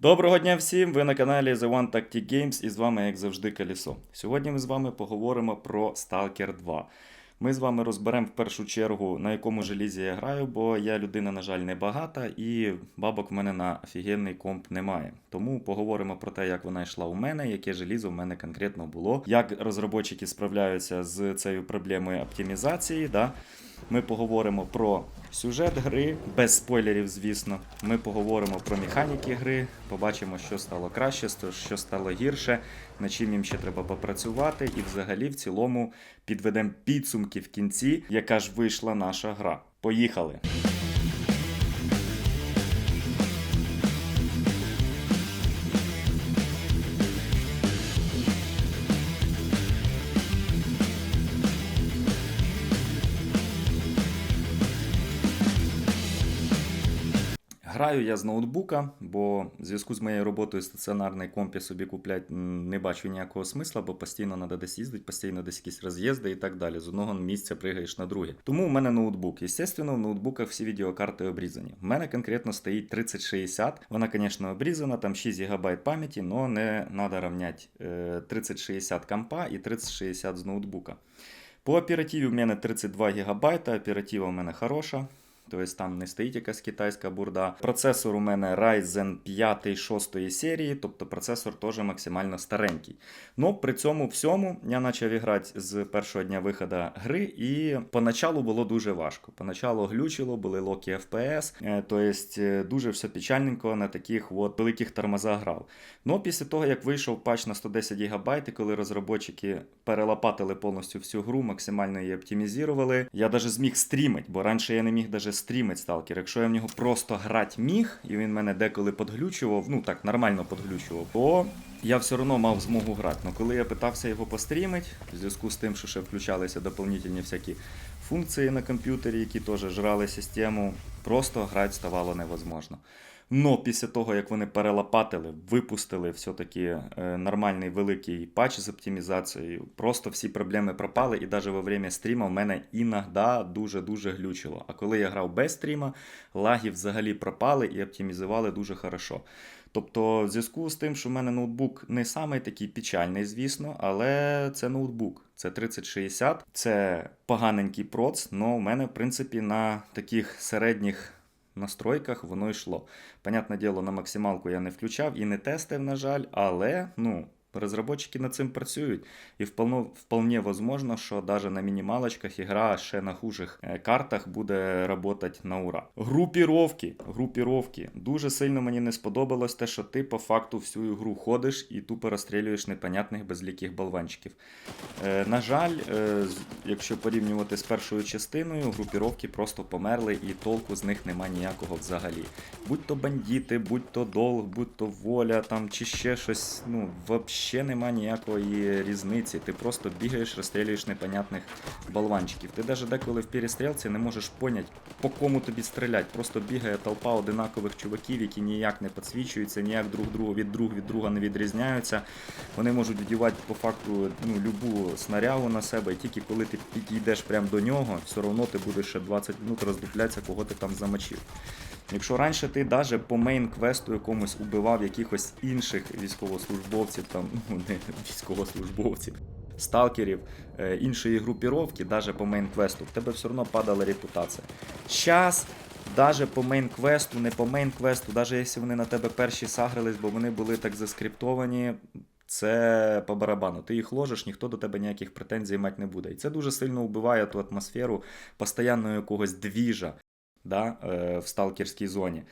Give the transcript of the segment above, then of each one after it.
Доброго дня всім! Ви на каналі The One Tactic Games і з вами, як завжди, Калісо. Сьогодні ми з вами поговоримо про Stalker 2. Ми з вами розберемо в першу чергу, на якому желізі я граю, бо я людина, на жаль, не багата, і бабок в мене на офігенний комп немає. Тому поговоримо про те, як вона йшла у мене, яке желізо в мене конкретно було, як розробники справляються з цією проблемою оптимізації. Да? Ми поговоримо про сюжет гри, без спойлерів, звісно. Ми поговоримо про механіки гри, побачимо, що стало краще, що стало гірше, на чим їм ще треба попрацювати, і взагалі в цілому підведемо підсумки в кінці, яка ж вийшла наша гра. Поїхали! Граю я з ноутбука, бо в зв'язку з моєю роботою стаціонарний комп я собі купляти не бачу ніякого смисла, бо постійно треба десь їздити, постійно десь якісь роз'їзди і так далі. З одного місця пригаєш на друге. Тому у мене ноутбук. Естественно, в ноутбуках всі відеокарти обрізані. У мене конкретно стоїть 3060. Вона, звісно, обрізана, там 6 ГБ пам'яті, але не треба рівняти 3060 компа і 3060 з ноутбука. По оперативі у мене 32 ГБ, оператива у мене хороша. Тобто там не стоїть якась китайська бурда. Процесор у мене Ryzen 5 6 серії, тобто процесор теж максимально старенький. Ну при цьому всьому я почав грати з першого дня виходу гри, і поначалу було дуже важко. Поначалу глючило, були локі FPS, тобто дуже все печальненько на таких от великих тормозах грав. Ну після того, як вийшов патч на 110 ГБ, коли розробники перелопатили повністю всю гру, максимально її оптимізували, я навіть зміг стрімити, бо раніше я не міг навіть стрімить сталкер. Якщо я в нього просто грати міг, і він мене деколи подглючував, ну так, нормально подглючував, то я все одно мав змогу грати. Но коли я питався його пострімити, в зв'язку з тим, що ще включалися доповнительні всякі функції на комп'ютері, які теж жрали систему, просто грати ставало невозможно. Но після того, як вони перелопатили, випустили все-таки е, нормальний великий патч з оптимізацією, просто всі проблеми пропали, і навіть во время стріма в мене іноді дуже-дуже глючило. А коли я грав без стріма, лаги взагалі пропали і оптимізували дуже хорошо. Тобто, в зв'язку з тим, що в мене ноутбук не самий такий печальний, звісно, але це ноутбук. Це 3060, це поганенький проц, але в мене, в принципі, на таких середніх настройках воно йшло. Понятне діло, на максималку я не включав і не тестив, на жаль, але ну, Розробники над цим працюють, і вполне, вполне возможно, що навіть на мінімалочках ігра ще на хужих е, картах буде працювати на ура. Групіровки. Групіровки. Дуже сильно мені не сподобалось те, що ти по факту всю ігру ходиш і тупо розстрілюєш непонятних безліких болванчиків. Е, На жаль, е, якщо порівнювати з першою частиною, групіровки просто померли і толку з них нема ніякого взагалі. Будь то бандити, будь то долг, будь то воля там чи ще щось, ну, взагалі ще нема ніякої різниці. Ти просто бігаєш, розстрілюєш непонятних болванчиків. Ти навіть деколи в перестрілці не можеш поняти, по кому тобі стріляти. Просто бігає толпа одинакових чуваків, які ніяк не підсвічуються, ніяк друг другу від друг від друга не відрізняються. Вони можуть вдівати по факту ну, любу снарягу на себе, і тільки коли ти підійдеш прямо до нього, все одно ти будеш ще 20 минут роздуплятися, кого ти там замочив. Якщо раніше ти навіть по мейн-квесту якомусь убивав якихось інших військовослужбовців, там, ну не військовослужбовців, сталкерів, е, іншої групіровки, навіть по мейн-квесту, в тебе все одно падала репутація. Щас, навіть по мейн-квесту, не по мейн-квесту, навіть якщо вони на тебе перші сагрились, бо вони були так заскриптовані, це по барабану. Ти їх ложиш, ніхто до тебе ніяких претензій мати не буде. І це дуже сильно вбиває ту атмосферу постійного якогось двіжа да, в сталкерській зоні.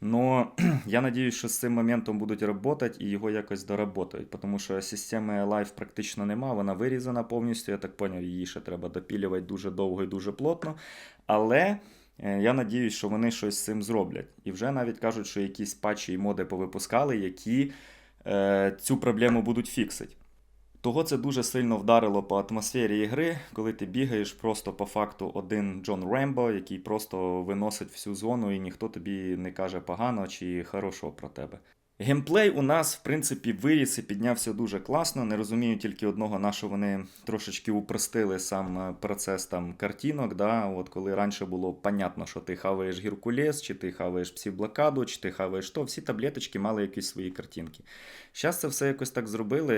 Но я надіюсь, що з цим моментом будуть працювати і його якось доработають, тому що системи Live практично нема, вона вирізана повністю. Я так зрозумів, її ще треба допілювати дуже довго і дуже плотно. Але е, я надіюсь, що вони щось з цим зроблять. І вже навіть кажуть, що якісь патчі і моди повипускали, які е, цю проблему будуть фіксити. Того це дуже сильно вдарило по атмосфері ігри, коли ти бігаєш просто по факту один Джон Рембо, який просто виносить всю зону, і ніхто тобі не каже погано чи хорошого про тебе. Геймплей у нас, в принципі, виріс і піднявся дуже класно. Не розумію тільки одного, на що вони трошечки упростили сам е, процес там картинок. Да? От коли раніше було понятно, що ти хаваєш гіркулес, чи ти хаваєш псівблокаду, чи ти хаваєш то, всі таблеточки мали якісь свої картинки. Зараз це все якось так зробили,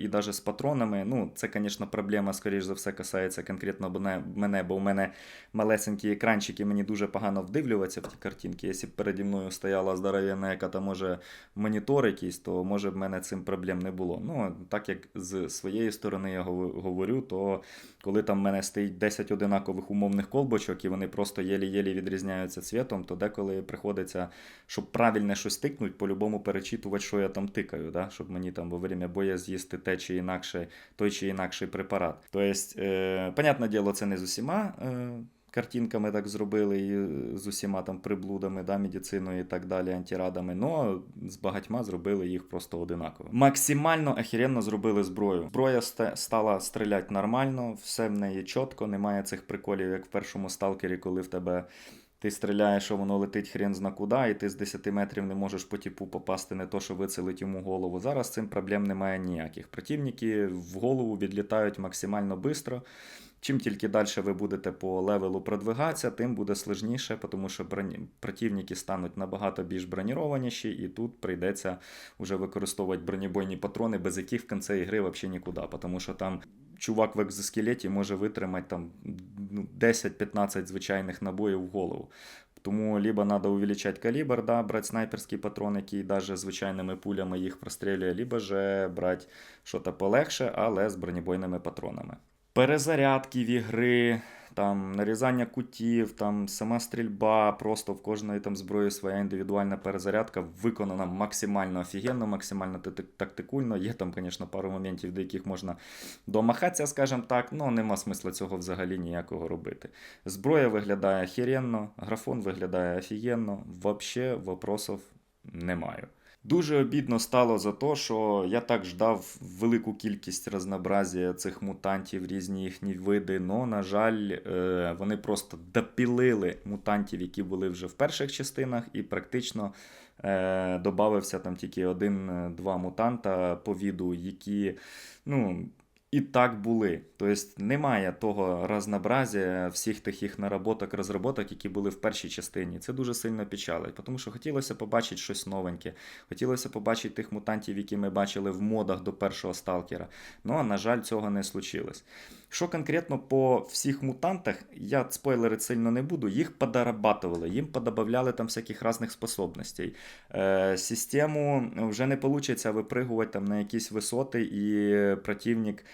і навіть з патронами. Ну, це, звісно, проблема, скоріш за все, касається конкретно мене- бо у мене малесенькі екранчики, мені дуже погано вдивлюватися в ті картинки. Якщо б переді мною стояла здоров'яна, яка там може монітор якийсь, то може б мене цим проблем не було. Ну, так як з своєї сторони я гов- говорю, то коли там в мене стоїть 10 одинакових умовних колбочок, і вони просто єлі-єлі відрізняються цвітом, то деколи приходиться, щоб правильне щось тикнуть, по-любому перечитувати, що я там тикаю, да? щоб мені там во время боя з'їсти те чи інакше, той чи інакший препарат. Тобто, е, понятне діло, це не з усіма. Е, Картинками так зробили і з усіма там приблудами, да, медициною і так далі, антирадами, но з багатьма зробили їх просто одинаково. Максимально охеренно зробили зброю. Зброя ста- стала стріляти нормально, все в неї чітко, немає цих приколів, як в першому сталкері, коли в тебе. Ти стріляєш, а воно летить хрен зна куди, і ти з 10 метрів не можеш по типу попасти, не то, що вицелить йому голову. Зараз цим проблем немає ніяких. Противники в голову відлітають максимально швидко. Чим тільки далі ви будете по левелу продвигатися, тим буде сложніше, тому що противники стануть набагато більш бронірованіші, і тут прийдеться вже використовувати бронебойні патрони, без яких в кінці ігри взагалі нікуди. Тому що там чувак в екзоскелеті може витримати там ну, 10-15 звичайних набоїв в голову. Тому либо треба увеличати калібр, да, брати снайперський патрон, який навіть звичайними пулями їх прострілює, либо же брати щось полегше, але з бронебойними патронами. Перезарядки в ігри, там нарізання кутів, там сама стрільба, просто в кожної там зброї своя індивідуальна перезарядка виконана максимально офігенно, максимально тактикульно. Є там, звісно, пару моментів, до яких можна домахатися, скажімо так, але нема смисла цього взагалі ніякого робити. Зброя виглядає херенно, графон виглядає офігенно, взагалі вопросов не маю. Дуже обідно стало за те, що я так ждав велику кількість разнообразія цих мутантів, різні їхні види. но, на жаль, е, вони просто допілили мутантів, які були вже в перших частинах, і практично додавився там тільки один-два мутанта по віду, які ну, і так були. Тобто немає того разнообразія всіх їх наработок, розроботок, які були в першій частині. Це дуже сильно печалить, тому що хотілося побачити щось новеньке. Хотілося побачити тих мутантів, які ми бачили в модах до першого сталкера. Ну а на жаль, цього не случилось. Що конкретно по всіх мутантах, я спойлерити сильно не буду, їх подорабатували, їм подобавляли там всяких різних способностей. Е, систему вже не вийде випригувати там на якісь висоти, і противник е,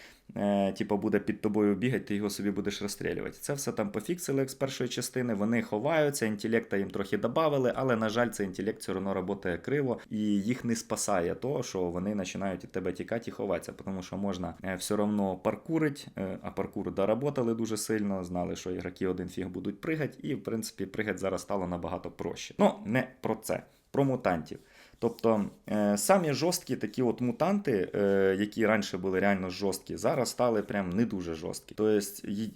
типу, буде під тобою бігати, ти його собі будеш розстрілювати. Це все там пофіксили як з першої частини. Вони ховаються, інтелекта їм трохи додавали, але, на жаль, цей інтелект все одно працює криво, і їх не спасає то, що вони починають від тебе тікати і ховатися, тому що можна е, все одно паркурить, е, а паркур доработали дуже сильно, знали, що ігроки один фіг будуть пригати, і в принципі пригати зараз стало набагато проще. Ну, не про це, про мутантів. Тобто е, самі жорсткі такі от мутанти, е, які раніше були реально жорсткі, зараз стали прям не дуже жорсткі. Тобто,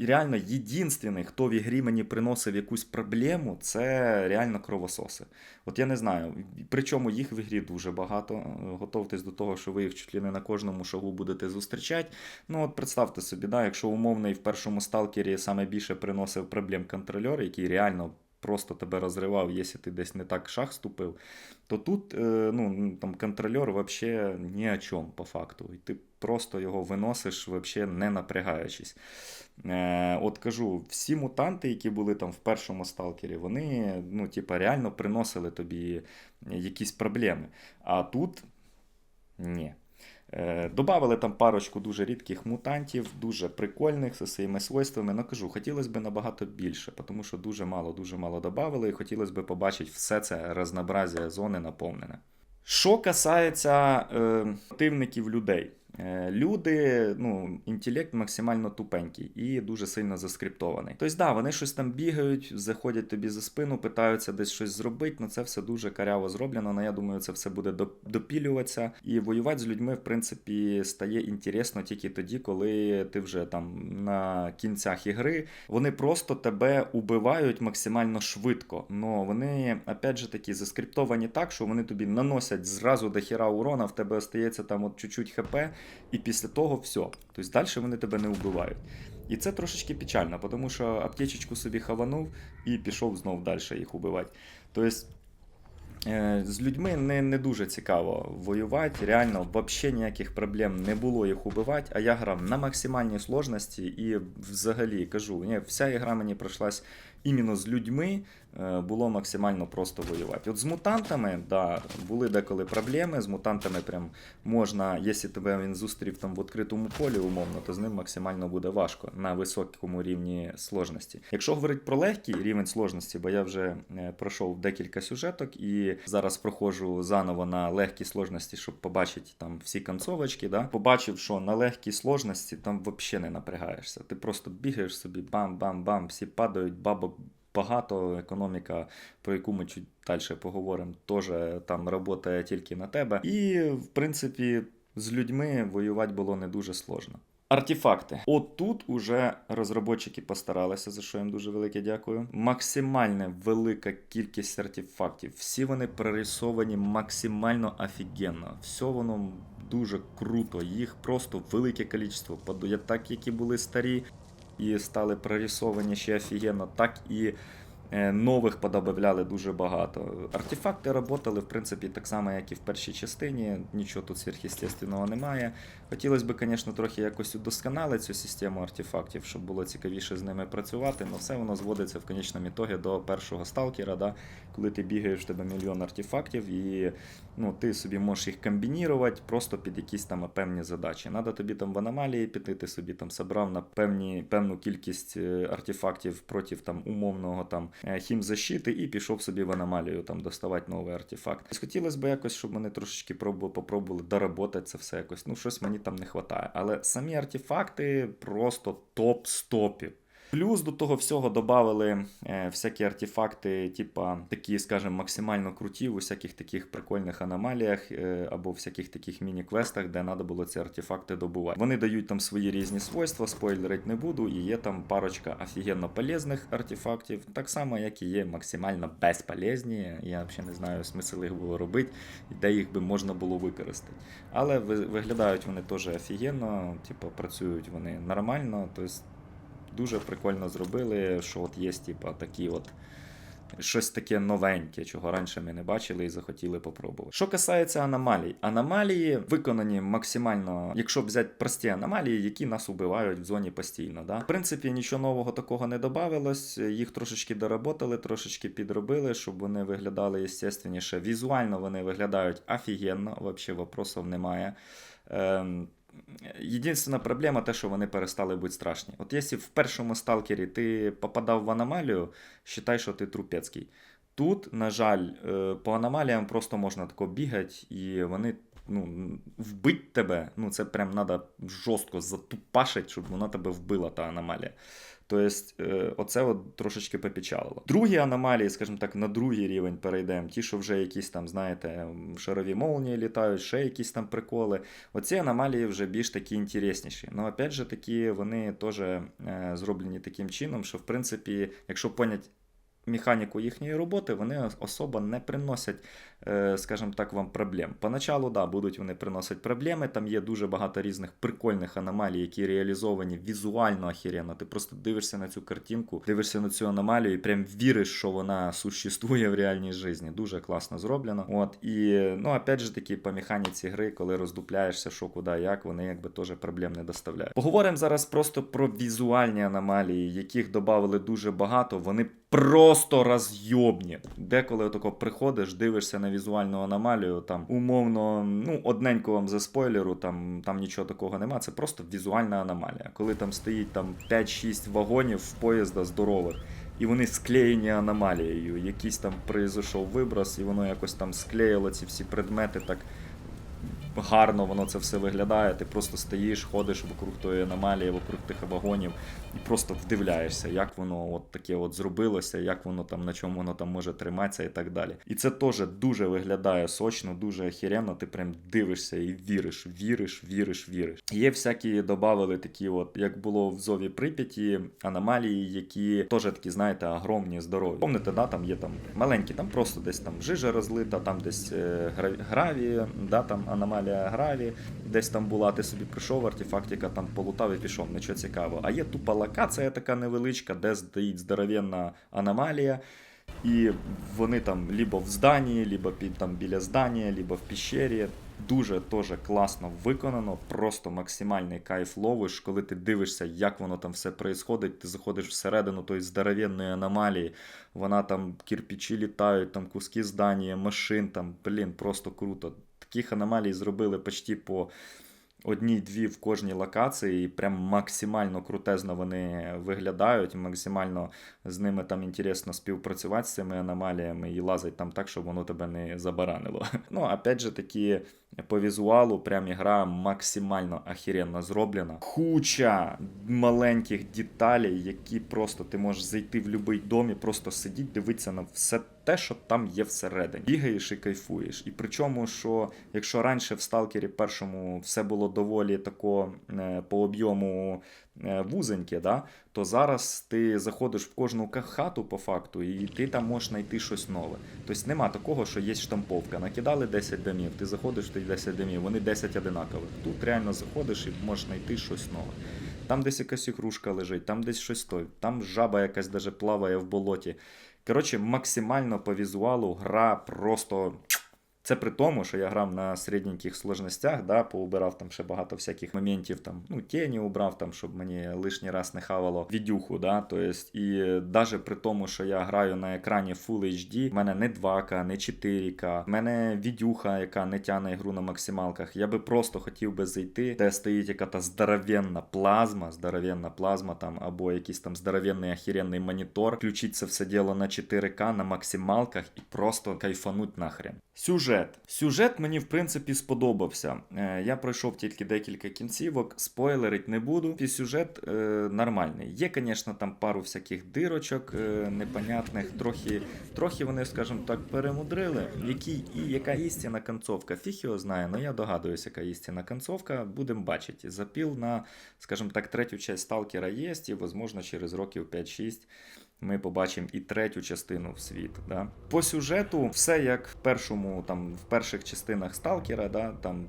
реально єдинственний, хто в ігрі мені приносив якусь проблему, це реально кровососи. От я не знаю, причому їх в ігрі дуже багато. Е, Готовтесь до того, що ви їх чуть ли не на кожному шагу будете зустрічати. Ну от представте собі, да, якщо умовний в першому сталкері саме більше приносив проблем контрольор, який реально просто тебе розривав, якщо ти десь не так шаг ступив, то тут е, ну, там контрольор вообще ні о чому по факту. І ти просто його виносиш, вообще не напрягаючись. Е, от кажу, всі мутанти, які були там в першому сталкері, вони ну, типа, реально приносили тобі якісь проблеми. А тут ні. Е, Добавили там парочку дуже рідких мутантів, дуже прикольних зі своїми свойствами. Ну кажу, хотілося б набагато більше, тому що дуже мало, дуже мало додавали, і хотілося б побачити все це разнообразія зони наповнене. Що касається е, противників людей. Е, Люди, ну, інтелект максимально тупенький і дуже сильно заскриптований. Тобто, да, вони щось там бігають, заходять тобі за спину, питаються десь щось зробити, але це все дуже каряво зроблено. але я думаю, це все буде доп- допілюватися. І воювати з людьми, в принципі, стає інтересно тільки тоді, коли ти вже там на кінцях ігри. Вони просто тебе убивають максимально швидко. Но вони, опять же таки, заскриптовані так, що вони тобі наносять зразу до хіра урона, в тебе остається там от чуть-чуть хп, і після того все. Тобто далі вони тебе не вбивають. І це трошечки печально, тому що аптечечку собі хаванув і пішов знов далі їх убивати. Тобто Е, З людьми не, не дуже цікаво воювати. Реально, взагалі ніяких проблем не було їх убивати. А я грав на максимальній сложності і взагалі кажу, ні, вся ігра мені пройшлась іменно з людьми. Е, Було максимально просто воювати. От з мутантами, да, були деколи проблеми. З мутантами прям можна, якщо тебе він зустрів там в відкритому полі, умовно, то з ним максимально буде важко на високому рівні сложності. Якщо говорити про легкий рівень сложності, бо я вже е, пройшов декілька сюжеток і зараз проходжу заново на легкій сложності, щоб побачити там всі концовочки. Да? Побачив, що на легкій сложності там взагалі не напрягаєшся. Ти просто бігаєш собі, бам-бам-бам, всі падають, бабок багато, економіка, про яку ми чуть далі поговоримо, теж там працює тільки на тебе. І, в принципі, з людьми воювати було не дуже сложно. Артефакти. От тут уже розробники постаралися, за що їм дуже велике дякую. Максимально велика кількість артефактів. Всі вони прорисовані максимально офігенно. Все воно дуже круто. Їх просто велике кількість. Подує так, які були старі і стали прорисовані ще офігенно, так і нових подобавляли дуже багато. Артефакти працювали, в принципі, так само, як і в першій частині. Нічого тут сверхъестественного немає. Хотілося б, звісно, трохи якось удосконалити цю систему артефактів, щоб було цікавіше з ними працювати, але все воно зводиться в конечному ітогі до першого сталкера, да? коли ти бігаєш в тебе мільйон артефактів, і ну, ти собі можеш їх комбінірувати просто під якісь там певні задачі. Надо тобі там в аномалії піти, ти собі там собрав на певні, певну кількість е, артефактів проти там умовного там е, хімзащити і пішов собі в аномалію там доставати новий артефакт. Хотілося б якось, щоб вони трошечки пробували, попробували доработати це все якось. Ну, щось мені там не вистачає. Але самі артефакти просто топ з топів. Плюс до того всього додали е, всякі артефакти, типа такі, скажімо, максимально круті в усяких таких прикольних аномаліях е, або всяких таких міні-квестах, де треба було ці артефакти добувати. Вони дають там свої різні свойства, спойлерить не буду, і є там парочка офігенно полезних артефактів, так само, як і є максимально безполезні. Я взагалі не знаю смисл їх було робити, де їх би можна було використати. Але ви- виглядають вони теж офігенно, типу, працюють вони нормально. Тобто дуже прикольно зробили, що от є, типа, такі от. Щось таке новеньке, чого раніше ми не бачили і захотіли попробувати. Що касається аномалій, аномалії виконані максимально, якщо взяти прості аномалії, які нас убивають в зоні постійно. Да? В принципі, нічого нового такого не додавалось. Їх трошечки доработали, трошечки підробили, щоб вони виглядали естественніше. Візуально вони виглядають офігенно, взагалі вопросів немає. Ем, Єдина проблема те, що вони перестали бути страшні. От якщо в першому сталкері ти попадав в аномалію, вважай, що ти трупецький. Тут, на жаль, е, по аномаліям просто можна тако бігати, і вони ну, вбить тебе. Ну, це прям треба жорстко затупашити, щоб вона тебе вбила, та аномалія. Тобто, е, оце от трошечки попечалило. Другі аномалії, скажімо так, на другий рівень перейдемо. Ті, що вже якісь там, знаєте, шарові молнії літають, ще якісь там приколи. Оці аномалії вже більш такі інтересніші. Ну, опять же, такі вони теж е, зроблені таким чином, що в принципі, якщо понять. Механіку їхньої роботи вони особо не приносять, е, скажімо так, вам проблем. Поначалу, да, будуть вони приносити проблеми. Там є дуже багато різних прикольних аномалій, які реалізовані візуально охеренно. Ти просто дивишся на цю картинку, дивишся на цю аномалію і прям віриш, що вона существує в реальній житті. Дуже класно зроблено. От і ну, опять же таки, по механіці гри, коли роздупляєшся, що куди, як, вони якби теж проблем не доставляють. Поговоримо зараз просто про візуальні аномалії, яких додали дуже багато. Вони просто розйобні. Деколи отако приходиш, дивишся на візуальну аномалію, там умовно, ну, одненько вам за спойлеру, там, там нічого такого нема. Це просто візуальна аномалія. Коли там стоїть там 5-6 вагонів поїзда здорових. І вони склеєні аномалією. Якийсь там произойшов виброс, і воно якось там склеїло ці всі предмети так гарно воно це все виглядає. Ти просто стоїш, ходиш вокруг тої аномалії, вокруг тих вагонів і просто вдивляєшся, як воно от таке от зробилося, як воно там на чому воно там може триматися і так далі. І це теж дуже виглядає сочно, дуже охеренно. Ти прям дивишся і віриш, віриш, віриш, віриш. Є всякі додавали такі, от як було в зові Прип'яті, аномалії, які теж такі, знаєте, огромні, здорові. Помните, да, там є там маленькі, там просто десь там жижа розлита, там десь е, гра- граві, да, там аномалія граві, десь там була, ти собі прийшов, артефактика там полутав і пішов, нічого цікавого. А є тупа локація така невеличка, де стоїть здоровенна аномалія. І вони там либо в зданні, либо під, там біля здання, либо в піщері. Дуже теж класно виконано, просто максимальний кайф ловиш, коли ти дивишся, як воно там все происходить, ти заходиш всередину тої здоровенної аномалії, вона там кирпичі літають, там куски здання, машин, там, блін, просто круто. Таких аномалій зробили почти по одній-дві в кожній локації, і прям максимально крутезно вони виглядають, максимально з ними там інтересно співпрацювати з цими аномаліями і лазить там так, щоб воно тебе не забаранило. Ну, опять же таки, по візуалу, прям ігра максимально ахіренно зроблена. Куча маленьких деталей, які просто ти можеш зайти в будь-який дом і просто сидіти, дивитися на все те, що там є всередині. Бігаєш і кайфуєш. І причому, що якщо раніше в сталкері першому все було доволі тако е, по об'єму вузеньке, да, то зараз ти заходиш в кожну хату по факту, і ти там можеш знайти щось нове. Тобто нема такого, що є штамповка. Накидали 10 домів, ти заходиш ті 10 домів, вони 10 одинакових. Тут реально заходиш і можеш знайти щось нове. Там десь якась ігрушка лежить, там десь щось стоїть, там жаба якась даже плаває в болоті. Коротше, максимально по візуалу гра просто. Це при тому, що я грав на середненьких сложностях, да, поубирав там ще багато всяких моментів, там, ну, тіні убрав, там, щоб мені лишній раз не хавало відюху. Да, то есть, і навіть при тому, що я граю на екрані Full HD, в мене не 2К, не 4К, в мене відюха, яка не тягне ігру на максималках. Я би просто хотів би зайти, де стоїть яка-то здоровенна плазма, здоровенна плазма там, або якийсь там здоровенний охеренний монітор, включити це все діло на 4К, на максималках і просто кайфануть нахрен. Сюжет. Сюжет мені, в принципі, сподобався. Е, Я пройшов тільки декілька кінцівок, спойлерить не буду. І сюжет е, нормальний. Є, звісно, там пару всяких дирочок е, непонятних, трохи, трохи вони, скажімо так, перемудрили. Які, і яка істинна концовка? Фіг його знає, але я догадуюсь, яка істинна концовка. Будемо бачити. Запіл на, скажімо так, третю часть Сталкера є, і, можливо, через років 5-6 ми побачимо і третю частину в світ. Да? По сюжету все як в першому, там, в перших частинах Сталкера, да? там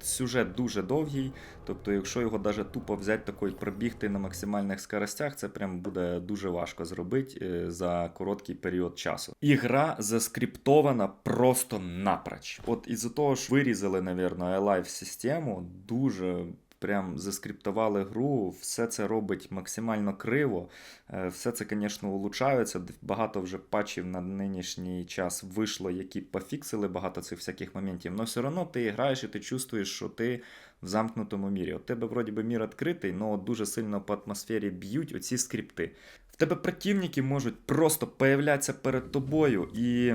сюжет дуже довгий. Тобто, якщо його даже тупо взяти такий пробігти на максимальних скоростях, це прям буде дуже важко зробити е, за короткий період часу. Ігра заскриптована просто напроч. От із-за того ж вирізали, напевно, Alive систему дуже. Прям заскриптували гру, все це робить максимально криво. Е, Все це, звісно, улучшається. Багато вже патчів на нинішній час вийшло, які пофіксили багато цих всяких моментів. Але все одно ти граєш і ти чувствуєш, що ти в замкнутому мірі. От тебе вроді би мір відкритий, але дуже сильно по атмосфері б'ють оці скрипти. В тебе противники можуть просто появлятися перед тобою і.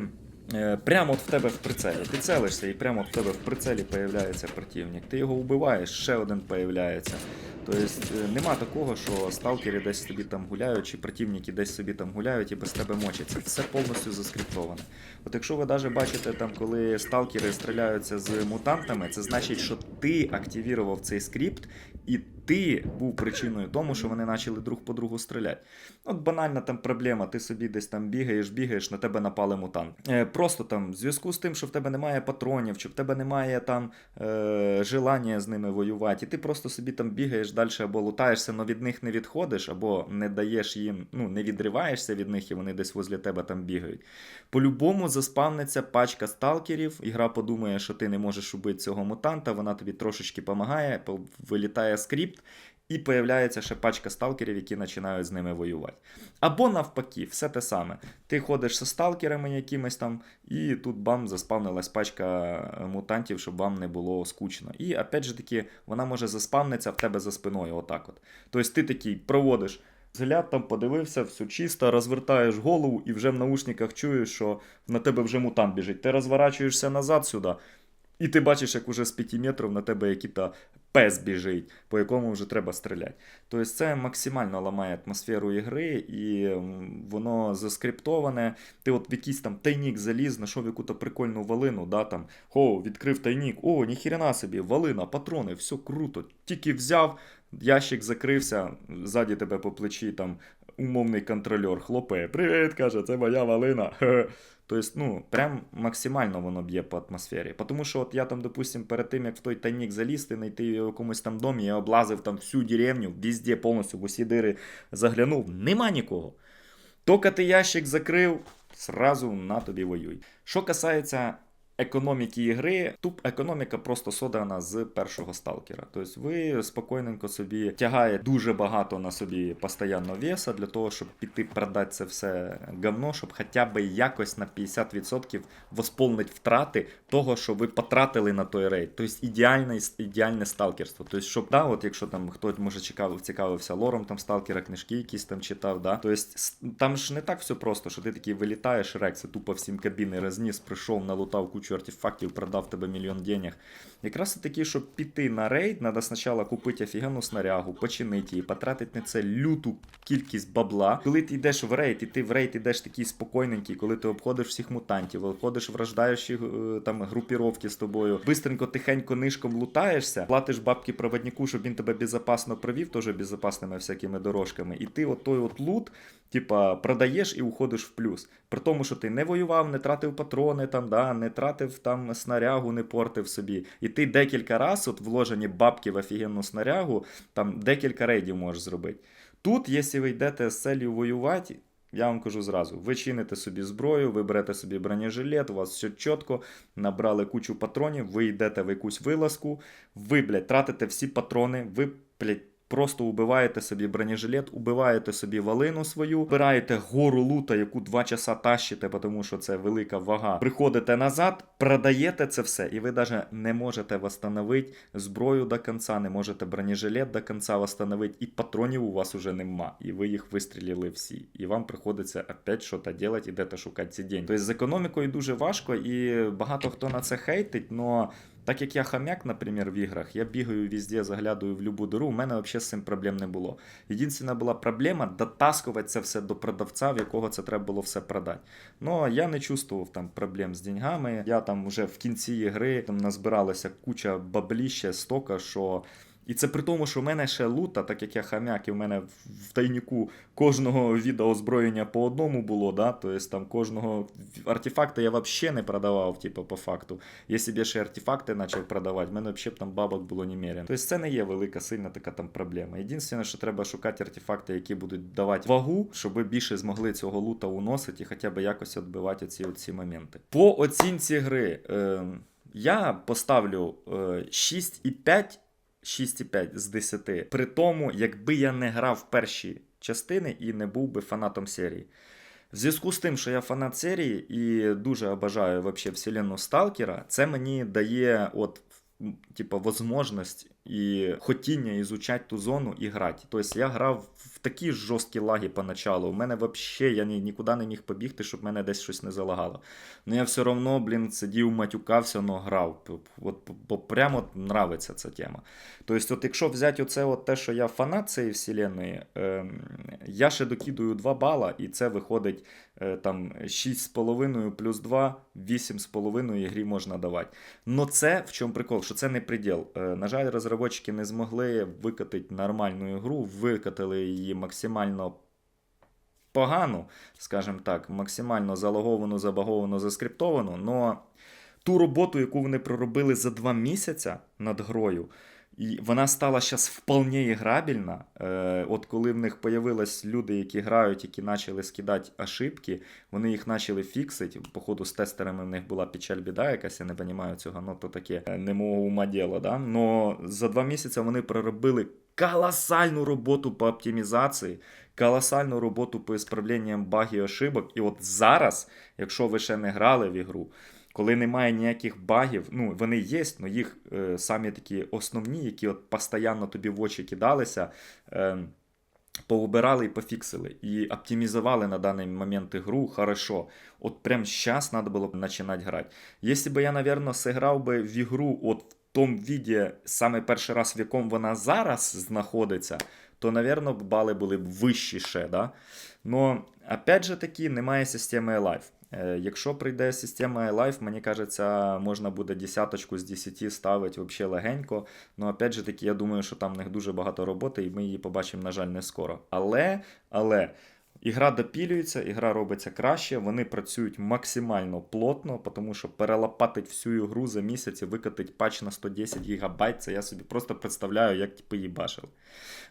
Е, Прямо от в тебе в прицелі. Ти целишся, і прямо в тебе в прицелі появляється противник. Ти його вбиваєш, ще один появляється. Тобто е, нема такого, що сталкери десь собі там гуляють, чи противники десь собі там гуляють і без тебе мочаться. Все повністю заскриптоване. От якщо ви навіть бачите, там, коли сталкери стріляються з мутантами, це значить, що ти активував цей скрипт, і ти був причиною тому, що вони почали друг по другу стріляти. От банальна там проблема, ти собі десь там бігаєш, бігаєш, на тебе напали мутант. Е, просто там в зв'язку з тим, що в тебе немає патронів, чи в тебе немає там е, желання з ними воювати, і ти просто собі там бігаєш далі або лутаєшся, але від них не відходиш, або не даєш їм, ну не відриваєшся від них, і вони десь возле тебе там бігають. По-любому заспавниться пачка сталкерів, ігра подумає, що ти не можеш убити цього мутанта, вона тобі трошечки допомагає, вилітає І появляється ще пачка сталкерів, які починають з ними воювати. Або навпаки, все те саме. Ти ходиш зі сталкерами якимись там, і тут бам, заспавнилась пачка е, мутантів, щоб вам не було скучно. І опять же таки, вона може заспавнитися в тебе за спиною, отак от. Тобто ти такий проводиш. Взгляд там подивився, все чисто, розвертаєш голову і вже в наушниках чуєш, що на тебе вже мутант біжить. Ти розворачуєшся назад сюди, І ти бачиш, як уже з 5 метрів на тебе який-то пес біжить, по якому вже треба стріляти. Тобто це максимально ламає атмосферу ігри, і воно заскриптоване. Ти от в якийсь там тайнік заліз, знайшов яку-то прикольну валину, да, там, о, відкрив тайнік, о, ніхірена собі, валина, патрони, все круто. Тільки взяв, ящик закрився, ззаді тебе по плечі там умовний контрольор хлопає. Привіт, каже, це моя валина. Тобто, ну, прям максимально воно б'є по атмосфері. Тому що от я там, допустим, перед тим, як в той тайник залізти, знайти в якомусь там домі, я облазив там всю деревню, везде повністю в усі дири заглянув. Нема нікого. Тільки ти ящик закрив, сразу на тобі воюй. Що касається економіки ігри, тут економіка просто содрана з першого сталкера. Тобто ви спокійненько собі тягає дуже багато на собі постійно веса для того, щоб піти продати це все говно, щоб хоча б якось на 50% восполнити втрати того, що ви потратили на той рейд. Тобто ідеальне, ідеальне сталкерство. Тобто, щоб, да, от якщо там хтось може цікавив, цікавився лором там сталкера, книжки якісь там читав, да, тобто там ж не так все просто, що ти такий вилітаєш, рекси, тупо всім кабіни розніс, прийшов, налутав кучу артефактів, продав тебе мільйон денег. Якраз таки, щоб піти на рейд, треба спочатку купити офігенну снарягу, починити її, потратити на це люту кількість бабла. Коли ти йдеш в рейд, і ти в рейд йдеш такий спокійненький, коли ти обходиш всіх мутантів, обходиш враждаючі е, там групіровки з тобою, бистренько, тихенько нишком лутаєшся, платиш бабки проводнику, щоб він тебе безпечно провів, теж безпечними всякими дорожками. І ти от той от лут, типа, продаєш і уходиш в плюс. При тому, що ти не воював, не тратив патрони, там, да, не тратив там снарягу, не портив собі. І ти декілька разів от вложені бабки в офігенну снарягу, там декілька рейдів можеш зробити. Тут, якщо ви йдете з целью воювати, я вам кажу зразу: ви чините собі зброю, ви берете собі бронежилет, у вас все чітко, набрали кучу патронів, ви йдете в якусь вилазку, ви, блядь, тратите всі патрони, ви, блядь, Просто убиваєте собі бронежилет, убиваєте собі валину свою, вбираєте гору лута, яку два часа тащите, тому що це велика вага. Приходите назад, продаєте це все, і ви навіть не можете восстановити зброю до кінця, не можете бронежилет до кінця восстановити, і патронів у вас уже нема. І ви їх вистрілили всі. І вам приходиться опять щось робити, ідете шукати ці деньги. Тобто з економікою дуже важко, і багато хто на це хейтить, но так як я хам'як, наприклад, в іграх, я бігаю везде, заглядаю в любу дыру, у мене взагалі з цим проблем не було. Єдина була проблема дотаскувати це все до продавця, в якого це треба було все продати. Ну я не чувствував там проблем з деньгами. Я там вже в кінці ігри там назбиралася куча бабліща, стока, що. І це при тому, що в мене ще лута, так як я хам'як, і в мене в- тайніку кожного віда озброєння по одному було, да? тобто там кожного артефакта я взагалі не продавав, типу, по факту. Якщо б я ще артефакти почав продавати, в мене взагалі б там бабок було немерено. Тобто це не є велика сильна така там проблема. Єдине, що треба шукати артефакти, які будуть давати вагу, щоб ви більше змогли цього лута уносити і хоча б якось відбивати ці, ці моменти. По оцінці гри е, я поставлю е, 6,5 6,5 з 10. При тому, якби я не грав перші частини і не був би фанатом серії. В зв'язку з тим, що я фанат серії і дуже обажаю вообще вселенну Сталкера, це мені дає от. Типа, возможность і хотіння ізучати ту зону і грати. Тобто я грав в такі жорсткі лаги поначалу. У мене взагалі я ні, нікуди не міг побігти, щоб мене десь щось не залагало. Ну я все одно, блін, сидів, матюкався, но грав. От, бо прямо нравиться ця тема. Тобто, от якщо взяти оце от те, що я фанат цієї вселенної, ем, я ще докидую 2 бала, і це виходить е, там 6,5 плюс 2, 8,5 грі можна давати. Но це в чому прикол, що це не приділ. Е, на жаль, розробники не змогли викатити нормальну ігру, викатили її максимально погану, скажімо так, максимально залоговану, забаговану, заскриптовану, но ту роботу, яку вони проробили за два місяці над грою, і вона стала зараз вполне іграбельна. Е, от коли в них появились люди, які грають, які почали скидати ошибки, вони їх почали фіксити. Походу, з тестерами в них була печаль біда якась, я не розумію цього, ну то таке е, не мого ума діло, да? Но за два місяці вони проробили колосальну роботу по оптимізації, колосальну роботу по ісправленням багів і ошибок. І от зараз, якщо ви ще не грали в ігру, коли немає ніяких багів, ну вони є, але їх е, самі такі основні, які от постійно тобі в очі кидалися. Е, поубирали і пофіксили, і оптимізували на даний момент ігру хорошо. От прям зараз треба було б починати грати. Якщо б я, напевно, сыграв би в ігру от тому віді, саме перший раз, в якому вона зараз знаходиться, то, напевно, бали були б вищі ще, да? Но, опять же таки, немає системи Live. Е, Якщо прийде система Live, мені кажеться, можна буде десяточку з 10 ставити взагалі легенько. Ну, опять же таки, я думаю, що там в них дуже багато роботи, і ми її побачимо, на жаль, не скоро. Але, але. Ігра допілюється, ігра робиться краще, вони працюють максимально плотно, тому що перелопатить всю ігру за місяць і викатить патч на 110 ГБ, це я собі просто представляю, як типу її бачили.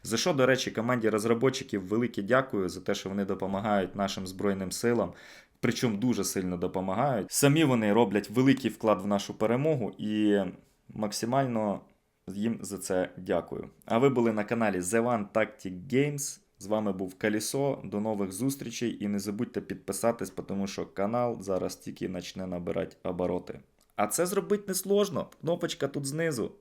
За що, до речі, команді розробників велике дякую за те, що вони допомагають нашим Збройним силам. Причому дуже сильно допомагають. Самі вони роблять великий вклад в нашу перемогу і максимально їм за це дякую. А ви були на каналі The One Tactic Games. З вами був Калісо. До нових зустрічей і не забудьте підписатись, тому що канал зараз тільки почне набирати обороти. А це зробити несложно. Кнопочка тут знизу.